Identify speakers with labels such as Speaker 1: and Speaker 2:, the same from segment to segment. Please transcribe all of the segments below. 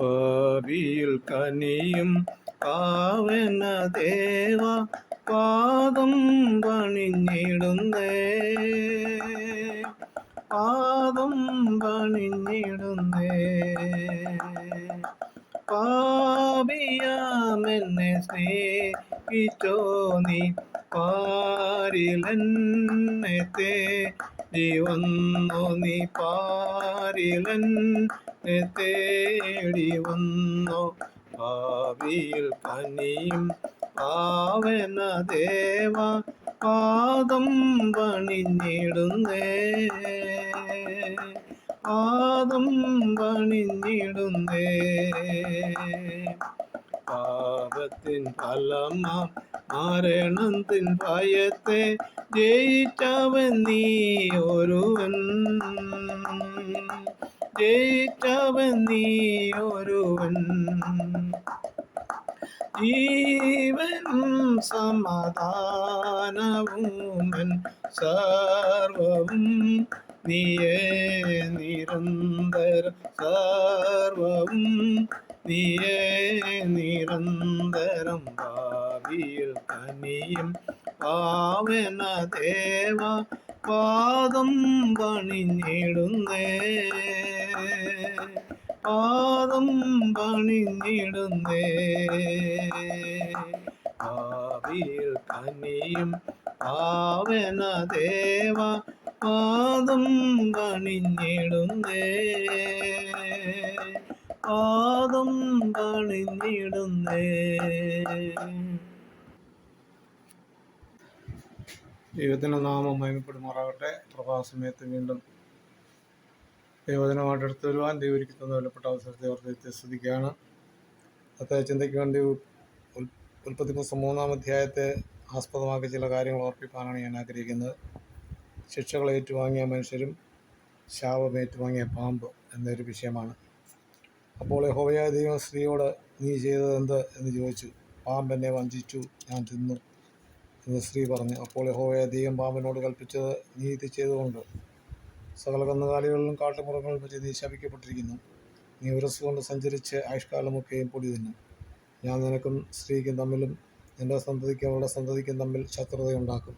Speaker 1: പാപിയിൽ കനിയും കാവന ദേവ പാദം പണിഞ്ഞിടുന്നേ. പാദം പണിഞ്ഞിടുന്നേ. പാപിയാമെന്നെ സ്നേഹിച്ചോ നീ? പാരിലെന്നെ തേടി വന്നു നീ പാരിലൻ തേടി വന്നു. ഭാവിയിൽ പനിയും പാവന ദേവ പാദം പണിഞ്ഞിടുന്നേ. പാദം പണിഞ്ഞിടുന്നേ. പാപത്തിൻ ഫലമാ മരണത്തിൻ ഭയത്തെ ജയിച്ചവൻ നീ ഒരുവൻ. ജയിച്ചവൻ നീ ഒരുവൻ. ജീവനും സമാധാനവുമൻ സർവവും നീയേ നിരന്തര സർവവും നീയേ നിരന്തരം ഭാവിയിൽ കനിയും. പാവന ദേവ പാദം പണിഞ്ഞിടുന്നേ. പാദം പണിഞ്ഞിടുന്നേ. ഭാവിയിൽ കനിയും. പാവന ദേവ പാദം പണിഞ്ഞിടുന്നേ. പാദം പണിഞ്ഞിടുന്നേ ദൈവത്തിന്റെ നാമം മയമപ്പെടുമാറാകട്ടെ പ്രഭാസമയത്ത് വീണ്ടും ദൈവജനമായിട്ട് എടുത്തു വരുവാൻ ദൈവരിക്ക് തന്ന വിലപ്പെട്ട അവസരത്തെ അവർ സ്തുതിക്കുകയാണ്. അത്ത ചിന്തയ്ക്ക് വേണ്ടി ഉൽപ്പത്തി പുസ്തകം മൂന്നാം അധ്യായത്തെ ആസ്പദമാക്കി ചില കാര്യങ്ങൾ ഓർപ്പിക്കാനാണ് ഞാൻ ആഗ്രഹിക്കുന്നത്. ശിക്ഷകൾ ഏറ്റുവാങ്ങിയ മനുഷ്യരും ശാപം ഏറ്റുവാങ്ങിയ പാമ്പ് എന്നൊരു വിഷയമാണ്. അപ്പോൾ യഹോവയായ ദൈവം സ്ത്രീയോട് നീ ചെയ്തത് എന്ത്? എന്ന് ചോദിച്ചു. പാമ്പ് എന്നെ വഞ്ചിച്ചു. ഞാൻ തിന്നു. എന്ന് സ്ത്രീ പറഞ്ഞു. അപ്പോൾ യഹോവയായ ദൈവം പാമ്പിനോട് കൽപ്പിച്ചത് നീ ഇത് ചെയ്തുകൊണ്ട് സകല കന്നുകാലികളിലും കാട്ടുമുറങ്ങളിലും വെച്ച് നീ ശപിക്കപ്പെട്ടിരിക്കുന്നു. നീ ഉരസ് കൊണ്ട് സഞ്ചരിച്ച് ആയുഷ്കാലമൊക്കെയും പൊടി തിന്നു. ഞാൻ നിനക്കും സ്ത്രീക്കും തമ്മിലും നിന്റെ സന്തതിക്കും അവളുടെ സന്തതിക്കും തമ്മിൽ ശത്രുതയുണ്ടാക്കും.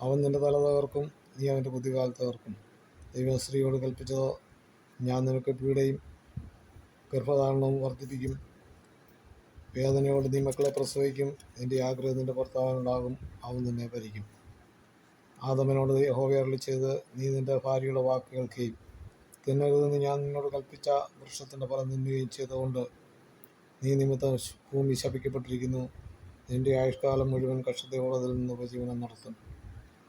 Speaker 1: അവൻ നിന്റെ തല തകർക്കും നീ അവന്റെ ബുദ്ധികാൽ തകർക്കും. ദൈവം സ്ത്രീയോട് കൽപ്പിച്ചതോ ഞാൻ നിനക്ക് പീഡയും ഗർഭധാരണവും വർദ്ധിപ്പിക്കും. വേദനയോട് നീ മക്കളെ പ്രസവിക്കും. നിന്റെ ആഗ്രഹം നിന്റെ ഭർത്താവിനുണ്ടാകും. അവൻ നിന്നെ ഭരിക്കും. ആദമനോട് യഹോവ അരുളി ചെയ്ത് നീ നിന്റെ ഭാര്യയുടെ വാക്ക് കേൾക്കുകയും തിന്നരുതെന്ന് ഞാൻ നിന്നോട് കൽപ്പിച്ച വൃക്ഷത്തിന്റെ ഫലം തിന്നുകയും ചെയ്തുകൊണ്ട് നീ നിമിത്തം ഭൂമി ശപിക്കപ്പെട്ടിരിക്കുന്നു. നിന്റെ ആയുഷ്കാലം മുഴുവൻ കഷ്ടതയോടെ അതിൽ നിന്ന് ഉപജീവനം നടത്തും.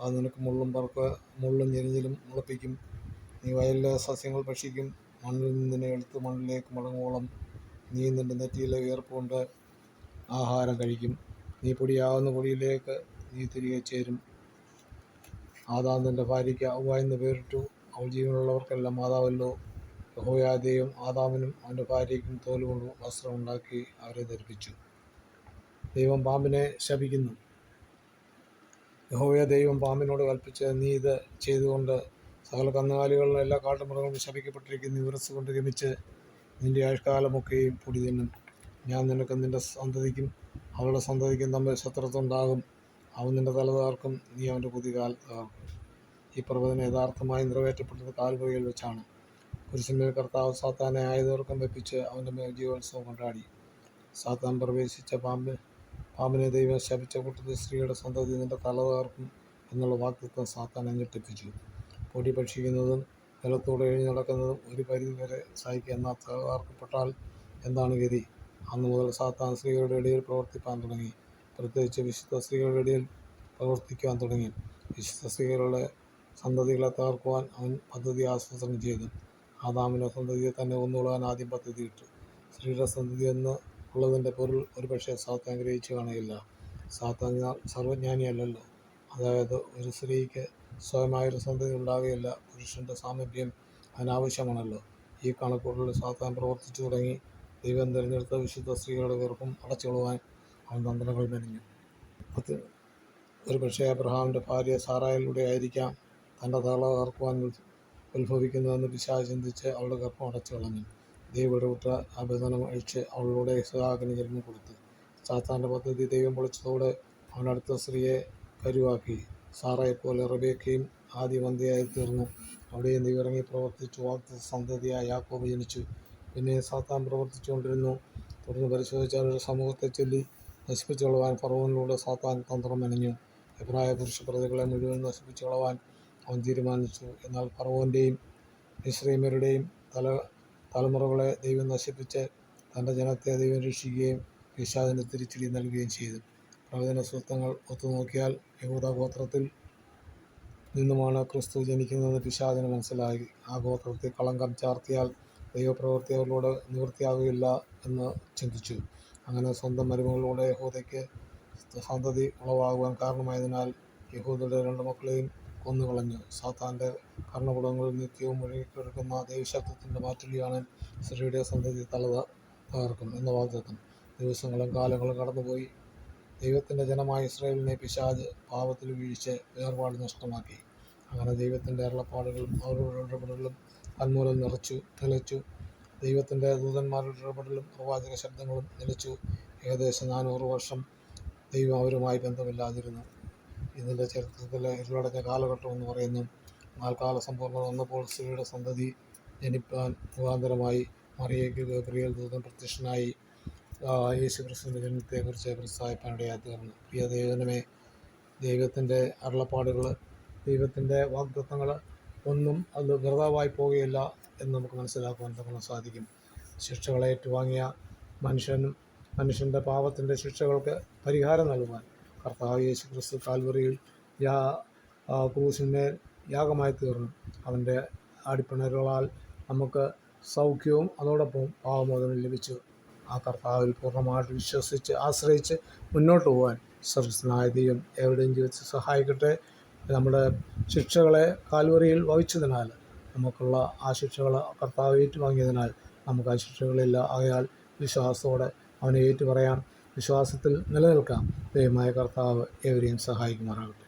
Speaker 1: അത് നിനക്ക് മുള്ളും പറക്ക് മുള്ളും ഞെരിഞ്ഞിലും മുളപ്പിക്കും. നീ വയലിലെ സസ്യങ്ങൾ ഭക്ഷിക്കും. മണ്ണിൽ നിന്ന് നിന്നെ എടുത്ത് മണ്ണിലേക്ക് മടങ്ങോളം നീ നിന്റെ നെറ്റിയിലെ വിയർപ്പുകൊണ്ട് ആഹാരം കഴിക്കും. നീ പൊടിയാവുന്ന പൊടിയിലേക്ക് നീ തിരികെ ചേരും. ആദാം തന്റെ ഭാര്യയ്ക്ക് അവ എന്ന് പേരിട്ടു. അവൾ ജീവനുള്ളവർക്കെല്ലാം മാതാവല്ലോ. യഹോയാദയും ആദാമിനും അവന്റെ ഭാര്യയ്ക്കും തോലുകൊണ്ട് വസ്ത്രം ഉണ്ടാക്കി അവരെ ധരിപ്പിച്ചു. ദൈവം പാമ്പിനെ ശപിക്കുന്നു. യഹോയ ദൈവം പാമ്പിനോട് കൽപ്പിച്ച് നീ ഇത് ചെയ്തുകൊണ്ട് സകല കന്നുകാലികളിലും എല്ലാ കാട്ടുമൃഗങ്ങളും ശപിക്കപ്പെട്ടിരിക്കുന്ന. വിറസ് കൊണ്ട് ഗമിച്ച് നിന്റെ ആയുഷ്കാലമൊക്കെയും പൊടി തിന്നും. ഞാൻ നിനക്ക് നിന്റെ സന്തതിക്കും അവളുടെ സന്തതിക്കും തമ്മിൽ ശത്രുത്വം ഉണ്ടാകും. അവൻ നിന്റെ തല തകർക്കും നീ അവന്റെ പുതികാൽ തകർക്കും ഈ പ്രവചനം യഥാർത്ഥമായി നിറവേറ്റപ്പെട്ടത് കാൽവഴിയിൽ വെച്ചാണ്. കുരിശിന്റെ കർത്താവ് സാത്താനെ ആയുധവർക്കം വെപ്പിച്ച് അവന്റെ മേൽ ജീവോത്സവം കൊണ്ടാടി. സാത്താൻ പ്രവേശിച്ച പാമ്പ് പാമ്പിനെ ദൈവം ശപിച്ച കൂട്ടത്തിൽ സ്ത്രീയുടെ സന്തതി നിന്റെ തല തകർക്കും എന്നുള്ള വാക്തത്വം സാത്താനെ ഞെട്ടിപ്പിച്ചു. പൊടി ഭക്ഷിക്കുന്നതും നിലത്തൂടെ എഴുതി നടക്കുന്നതും ഒരു പരിധി വരെ സഹിക്കുക എന്നാൽ എന്താണ് ഗതി? അന്ന് മുതൽ സാത്താൻ സ്ത്രീകളുടെ ഇടയിൽ പ്രവർത്തിപ്പാൻ തുടങ്ങി. പ്രത്യേകിച്ച് വിശുദ്ധ സ്ത്രീകളുടെ ഇടയിൽ പ്രവർത്തിക്കുവാൻ തുടങ്ങി. വിശുദ്ധ സ്ത്രീകളുടെ സന്തതികളെ തകർക്കുവാൻ അവൻ പദ്ധതി ആസൂത്രണം ചെയ്തു. ആദാമിന്റെ സന്തതിയെ തന്നെ ഒന്നുകൊള്ളാൻ ആദ്യം പദ്ധതി ഇട്ടു. സ്ത്രീയുടെ സന്തതി എന്ന് ഉള്ളതിന്റെ പൊരുൾ ഒരുപക്ഷെ സാത്താൻ ഗ്രഹിച്ചു കാണുകയില്ല. സാത്താൻ സർവജ്ഞാനിയല്ലല്ലോ. അതായത് ഒരു സ്ത്രീക്ക് സ്വയമായൊരു സന്തതി ഉണ്ടാകുകയില്ല പുരുഷന്റെ സാമീപ്യം അനാവശ്യമാണല്ലോ. ഈ കണക്കുകളിൽ സാത്താൻ പ്രവർത്തിച്ചു തുടങ്ങി. ദൈവം തിരഞ്ഞെടുത്ത വിശുദ്ധ സ്ത്രീകളുടെ ഗർഭം അടച്ചുകൊള്ളുവാൻ അവൻ തന്ത്രങ്ങൾ മെനഞ്ഞു. അത് ഒരു പക്ഷേ അബ്രഹാമിന്റെ ഭാര്യ സാറായിലൂടെ ആയിരിക്കാം തന്റെ തള തകർക്കുവാൻ ഉൽ- ഉത്ഭവിക്കുന്നതെന്ന് പിശാ ചിന്തിച്ച് അവളുടെ ഗർഭം അടച്ചു കളഞ്ഞു ദൈവവിട്ട അഭിനന്ദനം അഴിച്ച് അവളുടെ സുഹാഗിന് ജന്മം കൊടുത്തു. സാത്താന്റെ പദ്ധതി ദൈവം പൊളിച്ചതോടെ അവനടുത്ത സ്ത്രീയെ കരുവാക്കി. സാറയെപ്പോലെ റബേക്കയും തീർന്നു. അവിടെ ദൈവം ഇറങ്ങി പ്രവർത്തിച്ചു. വാഗ്ദത്ത സന്തതിയായ യാക്കോബ് ജനിച്ചു. പിന്നെ സാത്താൻ പ്രവർത്തിച്ചുകൊണ്ടിരുന്നു. തുടർന്ന് പരിശോധിച്ചാൽ ഒരു സമൂഹത്തെ ചൊല്ലി നശിപ്പിച്ചു കളവാൻ ഫറവോനിലൂടെ സാത്താൻ തന്ത്രം മെനഞ്ഞു. എബ്രായ പുരുഷ പ്രതികളെ മുഴുവൻ നശിപ്പിച്ചു കളവാൻ അവൻ തീരുമാനിച്ചു. എന്നാൽ ഫറവോന്റെയും മിശ്രീമരുടെയും തല തലമുറകളെ ദൈവം നശിപ്പിച്ച് തന്റെ ജനത്തെ ദൈവം രക്ഷിക്കുകയും പിശാദിന് തിരിച്ചടി നൽകുകയും ചെയ്തു. പ്രവചന സൂത്രങ്ങൾ ഒത്തുനോക്കിയാൽ യഹൂദ ഗോത്രത്തിൽ നിന്നുമാണ് ക്രിസ്തു ജനിക്കുന്നതെന്ന് പിശാദിന് മനസ്സിലായി. ആ ഗോത്രത്തിൽ കളങ്കം ചാർത്തിയാൽ ദൈവപ്രവൃത്തി അവരിലൂടെ എന്ന് ചിന്തിച്ചു. അങ്ങനെ സ്വന്തം മരുമകളിലൂടെ യഹൂദയ്ക്ക് സന്തതി ഉളവാകുവാൻ കാരണമായതിനാൽ യഹൂദയുടെ രണ്ട് മക്കളെയും കൊന്നുകളഞ്ഞു. സാത്താന്റെ കർണകുടങ്ങളിൽ നിത്യവും മുഴുകിക്കിടക്കുന്ന ദൈവശബ്ദത്തിന്റെ മാറ്റുലിയാണ് സ്ത്രീയുടെ സന്തതി തലത തകർക്കും എന്ന വാഗ്ദത്തം. ദിവസങ്ങളും കാലങ്ങളും കടന്നുപോയി. ദൈവത്തിന്റെ ജനമായ ഇസ്രായേലിനെ പിശാജ് പാപത്തിൽ വീഴ്ച വേർപാട് നഷ്ടമാക്കി. അങ്ങനെ ദൈവത്തിന്റെ അരുളപ്പാടുകളും അവരുടെ ഇടപെടലും തന്മൂലം നിറച്ചു നിലച്ചു ദൈവത്തിന്റെ ദൂതന്മാരുടെ ഇടപെടലും പ്രവാചക ശബ്ദങ്ങളും നിലച്ചു. ഏകദേശം നാനൂറ് വർഷം ദൈവം അവരുമായി ബന്ധമില്ലാതിരുന്നു. ഇതിന്റെ ചരിത്രത്തിലെ ഇരുളടഞ്ഞ കാലഘട്ടം എന്ന് പറയുന്നു. നാൽക്കാല സംഭവങ്ങൾ വന്നപ്പോൾ സ്ത്രീയുടെ സന്തതി ജനിപ്പാൻ മുഖാന്തരമായി മറിയയ്ക്ക് ഗബ്രിയൽ ദൂതൻ പ്രത്യക്ഷനായി. യേശു ക്രിസ്തുവിന്റെ ജന്മത്തെക്കുറിച്ച് പ്രസ്താവിപ്പാനിടയായി തീർന്നു പ്രിയ ദൈവനമേ ദൈവത്തിന്റെ അരുളപ്പാടുകൾ ദൈവത്തിന്റെ വാഗ്ദത്തങ്ങൾ ഒന്നും അത് വെറുതാവായി പോവുകയില്ല എന്ന് നമുക്ക് മനസ്സിലാക്കുവാൻ തന്നെ സാധിക്കും. ശിക്ഷകളെ ഏറ്റുവാങ്ങിയ മനുഷ്യനും മനുഷ്യന്റെ പാപത്തിന്റെ ശിക്ഷകൾക്ക് പരിഹാരം നൽകുവാൻ കർത്താവ് യേശു ക്രിസ്തു കാൽവറിയിൽ യാ ക്രൂസിന്റെ യാഗമായി തീർന്നു. അവന്റെ അടിപ്പിണരുകളാൽ നമുക്ക് സൗഖ്യവും അതോടൊപ്പം പാവമോചനം ലഭിച്ചു. ആ കർത്താവിൽ പൂർണമായിട്ട് വിശ്വസിച്ച് ആശ്രയിച്ച് മുന്നോട്ട് പോകാൻ സർവസ്നായ ദൈവം എവിടെയും ജീവിച്ച് സഹായിക്കട്ടെ. നമ്മുടെ ശിക്ഷകളെ കാൽവറിയിൽ വഹിച്ചതിനാൽ നമുക്കുള്ള ആ ശിക്ഷകൾ കർത്താവ് ഏറ്റുവാങ്ങിയതിനാൽ നമുക്ക് ആ ശിക്ഷകളില്ല. ആയാൽ വിശ്വാസത്തോടെ അവനെ ഏറ്റുപറയാം. വിശ്വാസത്തിൽ നിലനിൽക്കാം. ദൈവമായ കർത്താവ് എവരെയും സഹായിക്കുമാറാകട്ടെ.